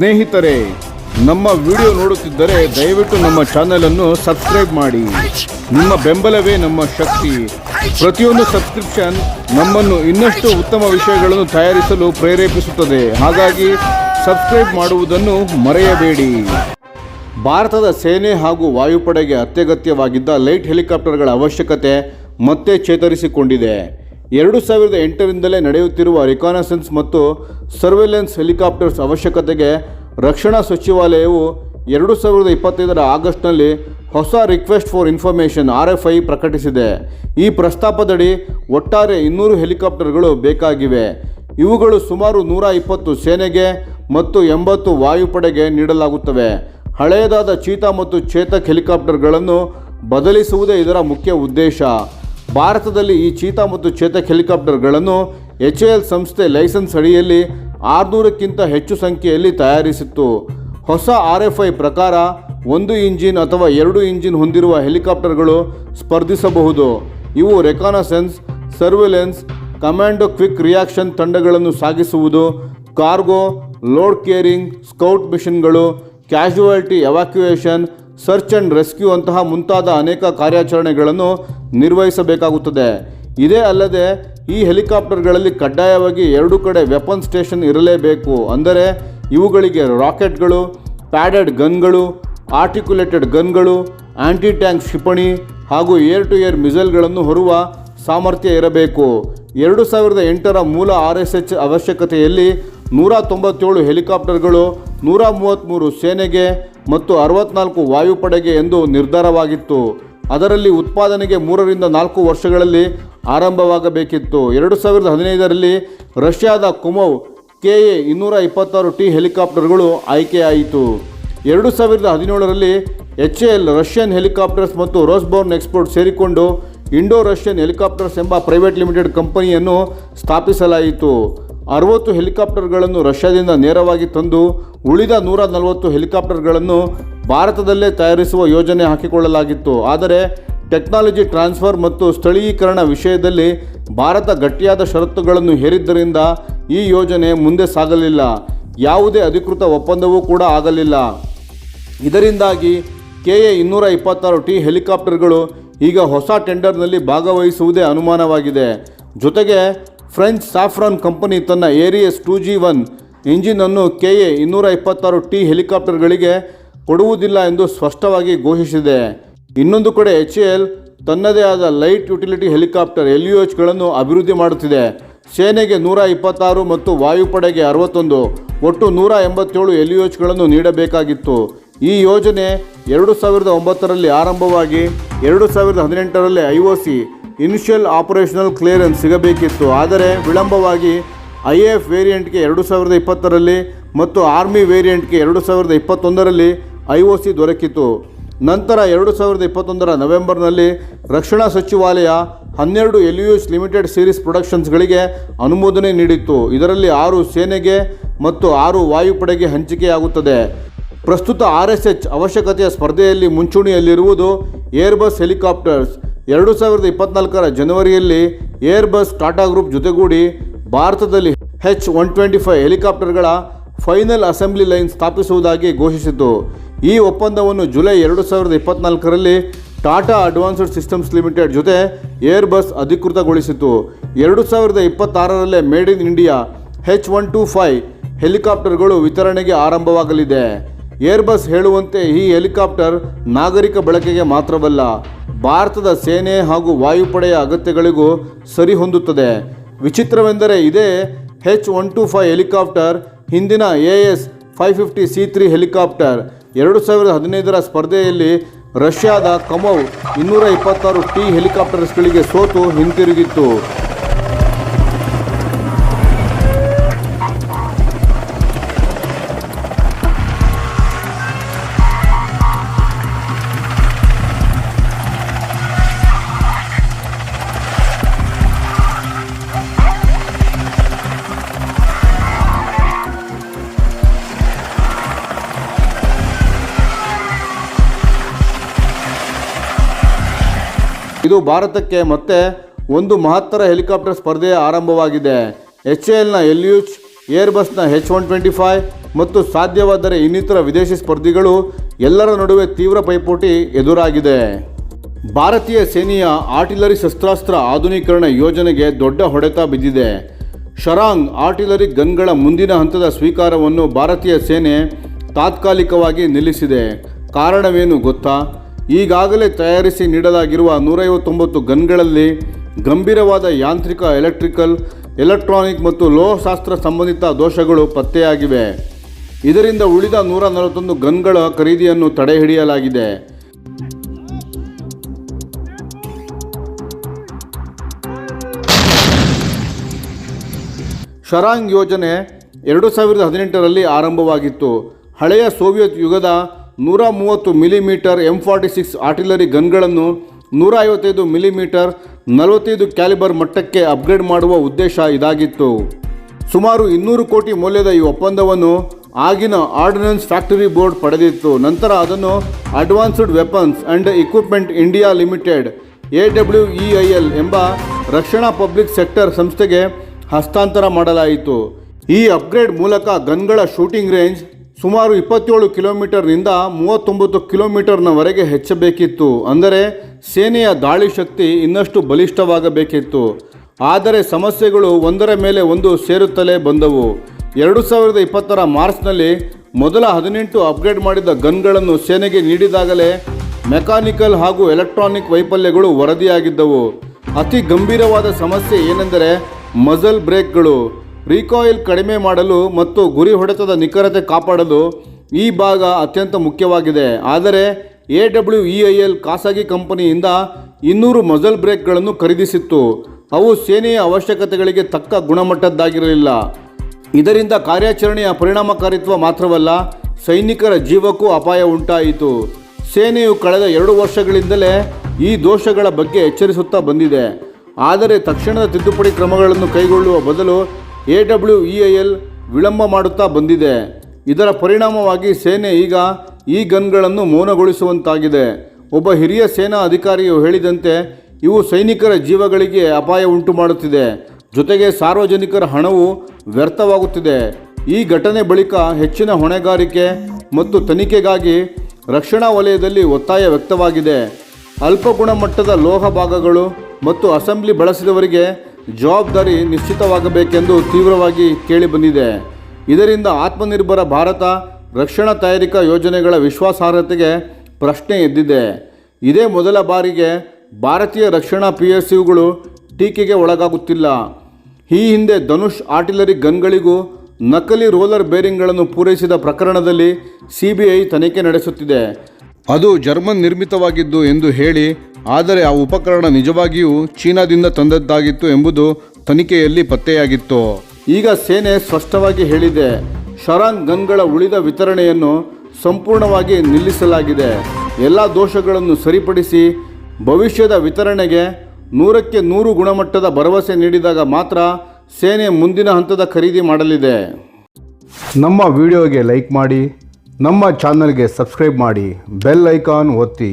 ಸ್ನೇಹಿತರೆ, ನಮ್ಮ ವಿಡಿಯೋ ನೋಡುತ್ತಿದ್ದರೆ ದಯವಿಟ್ಟು ನಮ್ಮ ಚಾನೆಲ್ ಅನ್ನು ಸಬ್ಸ್ಕ್ರೈಬ್ ಮಾಡಿ. ನಿಮ್ಮ ಬೆಂಬಲವೇ ನಮ್ಮ ಶಕ್ತಿ. ಪ್ರತಿಯೊಂದು ಸಬ್ಸ್ಕ್ರಿಪ್ಷನ್ ನಮ್ಮನ್ನು ಇನ್ನಷ್ಟು ಉತ್ತಮ ವಿಷಯಗಳನ್ನು ತಯಾರಿಸಲು ಪ್ರೇರೇಪಿಸುತ್ತದೆ. ಹಾಗಾಗಿ ಸಬ್ಸ್ಕ್ರೈಬ್ ಮಾಡುವುದನ್ನು ಮರೆಯಬೇಡಿ. ಭಾರತದ ಸೇನೆ ಹಾಗೂ ವಾಯುಪಡೆಗೆ ಅತ್ಯಗತ್ಯವಾಗಿದ್ದ ಲೈಟ್ ಹೆಲಿಕಾಪ್ಟರ್ಗಳ ಅವಶ್ಯಕತೆ ಮತ್ತೆ ಚೇತರಿಸಿಕೊಂಡಿದೆ. ಎರಡು ಸಾವಿರದ ಎಂಟರಿಂದಲೇ ನಡೆಯುತ್ತಿರುವ ರಿಕಾನಸೆನ್ಸ್ ಮತ್ತು ಸರ್ವೆಲೆನ್ಸ್ ಹೆಲಿಕಾಪ್ಟರ್ಸ್ ಅವಶ್ಯಕತೆಗೆ ರಕ್ಷಣಾ ಸಚಿವಾಲಯವು ಎರಡು ಸಾವಿರದ ಇಪ್ಪತ್ತೈದರ ಆಗಸ್ಟ್ನಲ್ಲಿ ಹೊಸ request for information R F I ಪ್ರಕಟಿಸಿದೆ. ಈ ಪ್ರಸ್ತಾಪದಡಿ ಒಟ್ಟಾರೆ ಇನ್ನೂರು ಹೆಲಿಕಾಪ್ಟರ್ಗಳು ಬೇಕಾಗಿವೆ. ಇವುಗಳು ಸುಮಾರು ನೂರ ಇಪ್ಪತ್ತು ಸೇನೆಗೆ ಮತ್ತು ಎಂಬತ್ತು ವಾಯುಪಡೆಗೆ ನೀಡಲಾಗುತ್ತವೆ. ಹಳೆಯದಾದ ಚೀತಾ ಮತ್ತು ಚೇತಕ್ ಹೆಲಿಕಾಪ್ಟರ್ಗಳನ್ನು ಬದಲಿಸುವುದೇ ಇದರ ಮುಖ್ಯ ಉದ್ದೇಶ. ಭಾರತದಲ್ಲಿ ಈ ಚೀತಾ ಮತ್ತು ಚೇತಕ್ ಹೆಲಿಕಾಪ್ಟರ್ಗಳನ್ನು ಎಚ್ ಎಲ್ ಸಂಸ್ಥೆ ಲೈಸೆನ್ಸ್ ಅಡಿಯಲ್ಲಿ ಆರುನೂರಕ್ಕಿಂತ ಹೆಚ್ಚು ಸಂಖ್ಯೆಯಲ್ಲಿ ತಯಾರಿಸಿತ್ತು. ಹೊಸ ಆರ್ ಎಫ್ ಐ ಪ್ರಕಾರ ಒಂದು ಇಂಜಿನ್ ಅಥವಾ ಎರಡು ಇಂಜಿನ್ ಹೊಂದಿರುವ ಹೆಲಿಕಾಪ್ಟರ್ಗಳು ಸ್ಪರ್ಧಿಸಬಹುದು. ಇವು reconnaissance surveillance commando quick reaction ತಂಡಗಳನ್ನು ಸಾಗಿಸುವುದು cargo load carrying scout ಮಿಷನ್ಗಳು casualty evacuation search and rescue ಅಂತಹ ಮುಂತಾದ ಅನೇಕ ಕಾರ್ಯಾಚರಣೆಗಳನ್ನು ನಿರ್ವಹಿಸಬೇಕಾಗುತ್ತದೆ. ಇದೇ ಅಲ್ಲದೆ ಈ ಹೆಲಿಕಾಪ್ಟರ್ಗಳಲ್ಲಿ ಕಡ್ಡಾಯವಾಗಿ ಎರಡು ಕಡೆ ವೆಪನ್ ಸ್ಟೇಷನ್ ಇರಲೇಬೇಕು. ಅಂದರೆ ಇವುಗಳಿಗೆ ರಾಕೆಟ್ಗಳು ಪ್ಯಾಡೆಡ್ ಗನ್ಗಳು ಆರ್ಟಿಕ್ಯುಲೇಟೆಡ್ ಗನ್ಗಳು ಆ್ಯಂಟಿ ಟ್ಯಾಂಕ್ ಕ್ಷಿಪಣಿ ಹಾಗೂ ಏರ್ ಟು ಏರ್ ಮಿಸೈಲ್ಗಳನ್ನು ಹೊರುವ ಸಾಮರ್ಥ್ಯ ಇರಬೇಕು. ಎರಡು ಸಾವಿರದ ಎಂಟರ ಮೂಲ ಆರ್ ಎಸ್ ಎಚ್ ಅವಶ್ಯಕತೆಯಲ್ಲಿ ನೂರ ತೊಂಬತ್ತೇಳು ಹೆಲಿಕಾಪ್ಟರ್ಗಳು, ನೂರ ಮೂವತ್ತ್ಮೂರು ಸೇನೆಗೆ ಮತ್ತು ಅರವತ್ನಾಲ್ಕು ವಾಯುಪಡೆಗೆ ಎಂದು ನಿರ್ಧಾರವಾಗಿತ್ತು. ಅದರಲ್ಲಿ ಉತ್ಪಾದನೆಗೆ ಮೂರರಿಂದ ನಾಲ್ಕು ವರ್ಷಗಳಲ್ಲಿ ಆರಂಭವಾಗಬೇಕಿತ್ತು. ಎರಡು ಸಾವಿರದ ಹದಿನೈದರಲ್ಲಿ ರಷ್ಯಾದ ಕುಮೌ ಕೆ ಎ ಇನ್ನೂರ ಇಪ್ಪತ್ತಾರು ಟಿ ಹೆಲಿಕಾಪ್ಟರ್ಗಳು ಆಯ್ಕೆಯಾಯಿತು. ಎರಡು ಸಾವಿರದ ಹದಿನೇಳರಲ್ಲಿ ಎಚ್ ಎಲ್ ರಷ್ಯನ್ ಹೆಲಿಕಾಪ್ಟರ್ಸ್ ಮತ್ತು ರೋಸ್ಬೋರ್ನ್ ಎಕ್ಸ್ಪೋರ್ಟ್ ಸೇರಿಕೊಂಡು ಇಂಡೋ ರಷ್ಯನ್ ಹೆಲಿಕಾಪ್ಟರ್ಸ್ ಎಂಬ ಪ್ರೈವೇಟ್ ಲಿಮಿಟೆಡ್ ಕಂಪನಿಯನ್ನು ಸ್ಥಾಪಿಸಲಾಯಿತು. ಅರವತ್ತು ಹೆಲಿಕಾಪ್ಟರ್ಗಳನ್ನು ರಷ್ಯಾದಿಂದ ನೇರವಾಗಿ ತಂದು ಉಳಿದ ನೂರ ನಲವತ್ತು ಹೆಲಿಕಾಪ್ಟರ್ಗಳನ್ನು ಭಾರತದಲ್ಲೇ ತಯಾರಿಸುವ ಯೋಜನೆ ಹಾಕಿಕೊಳ್ಳಲಾಗಿತ್ತು. ಆದರೆ ಟೆಕ್ನಾಲಜಿ ಟ್ರಾನ್ಸ್ಫರ್ ಮತ್ತು ಸ್ಥಳೀಕರಣ ವಿಷಯದಲ್ಲಿ ಭಾರತ ಗಟ್ಟಿಯಾದ ಷರತ್ತುಗಳನ್ನು ಹೇರಿದ್ದರಿಂದ ಈ ಯೋಜನೆ ಮುಂದೆ ಸಾಗಲಿಲ್ಲ. ಯಾವುದೇ ಅಧಿಕೃತ ಒಪ್ಪಂದವೂ ಕೂಡ ಆಗಲಿಲ್ಲ. ಇದರಿಂದಾಗಿ ಕೆ ಎ ಇನ್ನೂರ ಇಪ್ಪತ್ತಾರು ಟಿ ಹೆಲಿಕಾಪ್ಟರ್ಗಳು ಈಗ ಹೊಸ ಟೆಂಡರ್ನಲ್ಲಿ ಭಾಗವಹಿಸುವುದೇ ಅನುಮಾನವಾಗಿದೆ. ಜೊತೆಗೆ ಫ್ರೆಂಚ್ ಸಾಫ್ರಾನ್ ಕಂಪನಿ ತನ್ನ ಏರಿಯಸ್ ಟೂ ಜಿ ಒನ್ ಇಂಜಿನನ್ನು ಕೆ ಎ ಇನ್ನೂರ ಇಪ್ಪತ್ತಾರು ಟಿ ಹೆಲಿಕಾಪ್ಟರ್ಗಳಿಗೆ ಕೊಡುವುದಿಲ್ಲ ಎಂದು ಸ್ಪಷ್ಟವಾಗಿ ಘೋಷಿಸಿದೆ. ಇನ್ನೊಂದು ಕಡೆ ಎಚ್ ಎಲ್ ತನ್ನದೇ ಆದ light utility helicopter L U ಎಚ್ಗಳನ್ನು ಅಭಿವೃದ್ಧಿ ಮಾಡುತ್ತಿದೆ. ಸೇನೆಗೆ ನೂರ ಇಪ್ಪತ್ತಾರು ಮತ್ತು ವಾಯುಪಡೆಗೆ ಅರವತ್ತೊಂದು, ಒಟ್ಟು ನೂರ ಎಂಬತ್ತೇಳು ಎಲ್ ಯು ಎಚ್ಗಳನ್ನು ನೀಡಬೇಕಾಗಿತ್ತು. ಈ ಯೋಜನೆ ಎರಡು ಸಾವಿರದ ಒಂಬತ್ತರಲ್ಲಿ ಆರಂಭವಾಗಿ ಎರಡು ಸಾವಿರದ ಹದಿನೆಂಟರಲ್ಲಿ I O C initial operational clearance ಸಿಗಬೇಕಿತ್ತು, ಆದರೆ ವಿಳಂಬವಾಗಿ ಐ ಎ ಎಫ್ ವೇರಿಯಂಟ್ಗೆ ಎರಡು ಸಾವಿರದ ಇಪ್ಪತ್ತರಲ್ಲಿ ಮತ್ತು ಆರ್ಮಿ ವೇರಿಯಂಟ್ಗೆ ಎರಡು ಸಾವಿರದ ಇಪ್ಪತ್ತೊಂದರಲ್ಲಿ ಐ ಒ ಸಿ ದೊರಕಿತು. ನಂತರ ಎರಡು ಸಾವಿರದ ಇಪ್ಪತ್ತೊಂದರ ನವೆಂಬರ್ನಲ್ಲಿ ರಕ್ಷಣಾ ಸಚಿವಾಲಯ ಹನ್ನೆರಡು ಎಲ್ ಯು ಲಿಮಿಟೆಡ್ ಸೀರೀಸ್ ಪ್ರೊಡಕ್ಷನ್ಸ್ಗಳಿಗೆ ಅನುಮೋದನೆ ನೀಡಿತ್ತು. ಇದರಲ್ಲಿ ಆರು ಸೇನೆಗೆ ಮತ್ತು ಆರು ವಾಯುಪಡೆಗೆ ಹಂಚಿಕೆಯಾಗುತ್ತದೆ. ಪ್ರಸ್ತುತ ಆರ್ ಎಸ್ ಎಚ್ ಅವಶ್ಯಕತೆಯ ಸ್ಪರ್ಧೆಯಲ್ಲಿ ಮುಂಚೂಣಿಯಲ್ಲಿರುವುದು ಏರ್ಬಸ್ ಹೆಲಿಕಾಪ್ಟರ್ಸ್. ಎರಡು ಸಾವಿರದ ಇಪ್ಪತ್ನಾಲ್ಕರ ಜನವರಿಯಲ್ಲಿ ಏರ್ಬಸ್ ಟಾಟಾ ಗ್ರೂಪ್ ಜೊತೆಗೂಡಿ ಭಾರತದಲ್ಲಿ ಹೆಚ್ ಒನ್ ಟ್ವೆಂಟಿ ಫೈವ್ ಹೆಲಿಕಾಪ್ಟರ್ಗಳ ಫೈನಲ್ ಅಸೆಂಬ್ಲಿ ಲೈನ್ ಸ್ಥಾಪಿಸುವುದಾಗಿ ಘೋಷಿಸಿತು ಈ ಒಪ್ಪಂದವನ್ನು ಜುಲೈ ಎರಡು ಸಾವಿರದ ಇಪ್ಪತ್ನಾಲ್ಕರಲ್ಲಿ ಟಾಟಾ ಅಡ್ವಾನ್ಸ್ಡ್ ಸಿಸ್ಟಮ್ಸ್ ಲಿಮಿಟೆಡ್ ಜೊತೆ ಏರ್ಬಸ್ ಅಧಿಕೃತಗೊಳಿಸಿತು ಎರಡು ಸಾವಿರದ ಇಪ್ಪತ್ತಾರರಲ್ಲೇ made in India H one two five ಹೆಲಿಕಾಪ್ಟರ್ಗಳು ವಿತರಣೆಗೆ ಆರಂಭವಾಗಲಿದೆ. ಏರ್ಬಸ್ ಹೇಳುವಂತೆ ಈ ಹೆಲಿಕಾಪ್ಟರ್ ನಾಗರಿಕ ಬಳಕೆಗೆ ಮಾತ್ರವಲ್ಲ, ಭಾರತದ ಸೇನೆ ಹಾಗೂ ವಾಯುಪಡೆಯ ಅಗತ್ಯಗಳಿಗೂ ಸರಿಹೊಂದುತ್ತದೆ. ವಿಚಿತ್ರವೆಂದರೆ ಇದೇ H one two five helicopter, ಹಿಂದಿನ A S five fifty C three helicopter. ಎರಡು ಸಾವಿರದ ಹದಿನೈದರ ಸ್ಪರ್ಧೆಯಲ್ಲಿ ರಷ್ಯಾದ ಕಮೌ ಇನ್ನೂರ ಇಪ್ಪತ್ತಾರು ಟಿ ಹೆಲಿಕಾಪ್ಟರ್ಸ್ಗಳಿಗೆ ಸೋತು ಹಿಂತಿರುಗಿತ್ತು. ಇದು ಭಾರತಕ್ಕೆ ಮತ್ತೆ ಒಂದು ಮಹತ್ತರ ಹೆಲಿಕಾಪ್ಟರ್ ಸ್ಪರ್ಧೆಯ ಆರಂಭವಾಗಿದೆ. ಎಚ್ ಎಲ್ನ ಎಲ್ಯೂಚ್, ಏರ್ಬಸ್ನ ಹೆಚ್ ಒನ್ ಟ್ವೆಂಟಿ ಫೈವ್ ಮತ್ತು ಸಾಧ್ಯವಾದರೆ ಇನ್ನಿತರ ವಿದೇಶಿ ಸ್ಪರ್ಧಿಗಳು ಎಲ್ಲರ ನಡುವೆ ತೀವ್ರ ಪೈಪೋಟಿ ಎದುರಾಗಿದೆ. ಭಾರತೀಯ ಸೇನೆಯ ಆರ್ಟಿಲರಿ ಶಸ್ತ್ರಾಸ್ತ್ರ ಆಧುನೀಕರಣ ಯೋಜನೆಗೆ ದೊಡ್ಡ ಹೊಡೆತ ಬಿದ್ದಿದೆ. ಶರಾಂಗ್ ಆರ್ಟಿಲರಿ ಗನ್ಗಳ ಮುಂದಿನ ಹಂತದ ಸ್ವೀಕಾರವನ್ನು ಭಾರತೀಯ ಸೇನೆ ತಾತ್ಕಾಲಿಕವಾಗಿ ನಿಲ್ಲಿಸಿದೆ. ಕಾರಣವೇನು ಗೊತ್ತಾ? ಈಗಾಗಲೇ ತಯಾರಿಸಿ ನೀಡಲಾಗಿರುವ ನೂರೈವತ್ತೊಂಬತ್ತು ಗನ್ಗಳಲ್ಲಿ ಗಂಭೀರವಾದ ಯಾಂತ್ರಿಕ ಎಲೆಕ್ಟ್ರಿಕಲ್, ಎಲೆಕ್ಟ್ರಾನಿಕ್ ಮತ್ತು ಲೋಹಶಾಸ್ತ್ರ ಸಂಬಂಧಿತ ದೋಷಗಳು ಪತ್ತೆಯಾಗಿವೆ. ಇದರಿಂದ ಉಳಿದ ನೂರ ನಲವತ್ತೊಂದು ಗನ್ಗಳ ಖರೀದಿಯನ್ನು ತಡೆಹಿಡಿಯಲಾಗಿದೆ. ಶರಾಂಗ್ ಯೋಜನೆ ಎರಡು ಸಾವಿರದ ಹದಿನೆಂಟರಲ್ಲಿ ಆರಂಭವಾಗಿತ್ತು. ಹಳೆಯ ಸೋವಿಯತ್ ಯುಗದ ನೂರ ಮೂವತ್ತು millimetre M forty six artillery ಗನ್ಗಳನ್ನು ನೂರ ಐವತ್ತೈದು ಮಿಲಿಮೀಟರ್ ನಲವತ್ತೈದು ಕ್ಯಾಲಿಬರ್ ಮಟ್ಟಕ್ಕೆ ಅಪ್ಗ್ರೇಡ್ ಮಾಡುವ ಉದ್ದೇಶ ಇದಾಗಿತ್ತು. ಸುಮಾರು ಇನ್ನೂರು ಕೋಟಿ ಮೌಲ್ಯದ ಈ ಒಪ್ಪಂದವನ್ನು ಆಗಿನ ಆರ್ಡಿನೆನ್ಸ್ ಫ್ಯಾಕ್ಟರಿ ಬೋರ್ಡ್ ಪಡೆದಿತ್ತು. ನಂತರ ಅದನ್ನು advanced weapons and equipment India limited, A W E I L ಎಂಬ ರಕ್ಷಣಾ ಪಬ್ಲಿಕ್ ಸೆಕ್ಟರ್ ಸಂಸ್ಥೆಗೆ ಹಸ್ತಾಂತರ ಮಾಡಲಾಯಿತು. ಈ ಅಪ್ಗ್ರೇಡ್ ಮೂಲಕ ಗನ್ಗಳ ಶೂಟಿಂಗ್ ರೇಂಜ್ ಸುಮಾರು ಇಪ್ಪತ್ತೇಳು ಕಿಲೋಮೀಟರ್ನಿಂದ ಮೂವತ್ತೊಂಬತ್ತು ಕಿಲೋಮೀಟರ್ನವರೆಗೆ ಹೆಚ್ಚಬೇಕಿತ್ತು. ಅಂದರೆ ಸೇನೆಯ ದಾಳಿ ಶಕ್ತಿ ಇನ್ನಷ್ಟು ಬಲಿಷ್ಠವಾಗಬೇಕಿತ್ತು. ಆದರೆ ಸಮಸ್ಯೆಗಳು ಒಂದರ ಮೇಲೆ ಒಂದು ಸೇರುತ್ತಲೇ ಬಂದವು. ಎರಡು ಸಾವಿರದ ಇಪ್ಪತ್ತರ ಮಾರ್ಚ್ನಲ್ಲಿ ಮೊದಲ ಹದಿನೆಂಟು ಅಪ್ಗ್ರೇಡ್ ಮಾಡಿದ ಗನ್ಗಳನ್ನು ಸೇನೆಗೆ ನೀಡಿದಾಗಲೇ ಮೆಕ್ಯಾನಿಕಲ್ ಹಾಗೂ ಎಲೆಕ್ಟ್ರಾನಿಕ್ ವೈಫಲ್ಯಗಳು ವರದಿಯಾಗಿದ್ದವು. ಅತಿ ಗಂಭೀರವಾದ ಸಮಸ್ಯೆ ಏನೆಂದರೆ ಮಜಲ್ ಬ್ರೇಕ್ಗಳು. ರೀಕಾಯಿಲ್ ಕಡಿಮೆ ಮಾಡಲು ಮತ್ತು ಗುರಿ ಹೊಡೆತದ ನಿಖರತೆ ಕಾಪಾಡಲು ಈ ಭಾಗ ಅತ್ಯಂತ ಮುಖ್ಯವಾಗಿದೆ. ಆದರೆ, A W E I L ಖಾಸಗಿ ಕಂಪನಿಯಿಂದ ಇನ್ನೂರು ಮಜಲ್ ಬ್ರೇಕ್ಗಳನ್ನು ಖರೀದಿಸಿತ್ತು. ಅವು ಸೇನೆಯ ಅವಶ್ಯಕತೆಗಳಿಗೆ ತಕ್ಕ ಗುಣಮಟ್ಟದ್ದಾಗಿರಲಿಲ್ಲ. ಇದರಿಂದ ಕಾರ್ಯಾಚರಣೆಯ ಪರಿಣಾಮಕಾರಿತ್ವ ಮಾತ್ರವಲ್ಲ, ಸೈನಿಕರ ಜೀವಕ್ಕೂ ಅಪಾಯ ಉಂಟಾಯಿತು. ಸೇನೆಯು ಕಳೆದ ಎರಡು ವರ್ಷಗಳಿಂದಲೇ ಈ ದೋಷಗಳ ಬಗ್ಗೆ ಎಚ್ಚರಿಸುತ್ತಾ ಬಂದಿದೆ. ಆದರೆ, ತಕ್ಷಣದ ತಿದ್ದುಪಡಿ ಕ್ರಮಗಳನ್ನು ಕೈಗೊಳ್ಳುವ ಬದಲು A W E I L ವಿಳಂಬ ಮಾಡುತ್ತಾ ಬಂದಿದೆ. ಇದರ ಪರಿಣಾಮವಾಗಿ ಸೇನೆ ಈಗ ಈ ಗನ್ಗಳನ್ನು ಮೌನಗೊಳಿಸುವಂತಾಗಿದೆ. ಒಬ್ಬ ಹಿರಿಯ ಸೇನಾ ಅಧಿಕಾರಿಯು ಹೇಳಿದಂತೆ, ಇವು ಸೈನಿಕರ ಜೀವಗಳಿಗೆ ಅಪಾಯ ಉಂಟು ಮಾಡುತ್ತಿದೆ ಜೊತೆಗೆ ಸಾರ್ವಜನಿಕರ ಹಣವು ವ್ಯರ್ಥವಾಗುತ್ತಿದೆ. ಈ ಘಟನೆ ಬಳಿಕ ಹೆಚ್ಚಿನ ಹೊಣೆಗಾರಿಕೆ ಮತ್ತು ತನಿಖೆಗಾಗಿ ರಕ್ಷಣಾ ವಲಯದಲ್ಲಿ ಒತ್ತಾಯ ವ್ಯಕ್ತವಾಗಿದೆ. ಅಲ್ಪ ಗುಣಮಟ್ಟದ ಲೋಹ ಭಾಗಗಳು ಮತ್ತು ಅಸೆಂಬ್ಲಿ ಬಳಸಿದವರಿಗೆ ಜವಾಬ್ದಾರಿ ನಿಶ್ಚಿತವಾಗಬೇಕೆಂದು ತೀವ್ರವಾಗಿ ಕೇಳಿಬಂದಿದೆ ಇದರಿಂದ ಆತ್ಮನಿರ್ಭರ ಭಾರತ, ರಕ್ಷಣಾ ತಯಾರಿಕಾ ಯೋಜನೆಗಳ ವಿಶ್ವಾಸಾರ್ಹತೆಗೆ ಪ್ರಶ್ನೆ ಎದ್ದಿದೆ. ಇದೇ ಮೊದಲ ಬಾರಿಗೆ ಭಾರತೀಯ ರಕ್ಷಣಾ ಪಿ ಎಸ್ ಯುಗಳು ಟೀಕೆಗೆ ಒಳಗಾಗುತ್ತಿಲ್ಲ. ಈ ಹಿಂದೆ ಧನುಷ್ ಆರ್ಟಿಲರಿ ಗನ್ಗಳಿಗೂ ನಕಲಿ ರೋಲರ್ ಬೇರಿಂಗ್ಗಳನ್ನು ಪೂರೈಸಿದ ಪ್ರಕರಣದಲ್ಲಿ ಸಿ ಬಿ ಐ ತನಿಖೆ ನಡೆಸುತ್ತಿದೆ. ಅದು ಜರ್ಮನ್ ನಿರ್ಮಿತವಾಗಿದ್ದು ಎಂದು ಹೇಳಿ ಆದರೆ ಆ ಉಪಕರಣ ನಿಜವಾಗಿಯೂ ಚೀನಾದಿಂದ ತಂದದ್ದಾಗಿತ್ತು ಎಂಬುದು ತನಿಖೆಯಲ್ಲಿ ಪತ್ತೆಯಾಗಿತ್ತು. ಈಗ ಸೇನೆ ಸ್ಪಷ್ಟವಾಗಿ ಹೇಳಿದೆ ಶರಾಂಗ್ ಗನ್ಗಳ ಉಳಿದ ವಿತರಣೆಯನ್ನು ಸಂಪೂರ್ಣವಾಗಿ ನಿಲ್ಲಿಸಲಾಗಿದೆ. ಎಲ್ಲ ದೋಷಗಳನ್ನು ಸರಿಪಡಿಸಿ ಭವಿಷ್ಯದ ವಿತರಣೆಗೆ ನೂರಕ್ಕೆ ನೂರು ಗುಣಮಟ್ಟದ ಭರವಸೆ ನೀಡಿದಾಗ ಮಾತ್ರ ಸೇನೆ ಮುಂದಿನ ಹಂತದ ಖರೀದಿ ಮಾಡಲಿದೆ. ನಮ್ಮ ವಿಡಿಯೋಗೆ ಲೈಕ್ ಮಾಡಿ, ನಮ್ಮ ಚಾನಲ್ಗೆ ಸಬ್ಸ್ಕ್ರೈಬ್ ಮಾಡಿ, ಬೆಲ್ ಐಕಾನ್ ಒತ್ತಿ.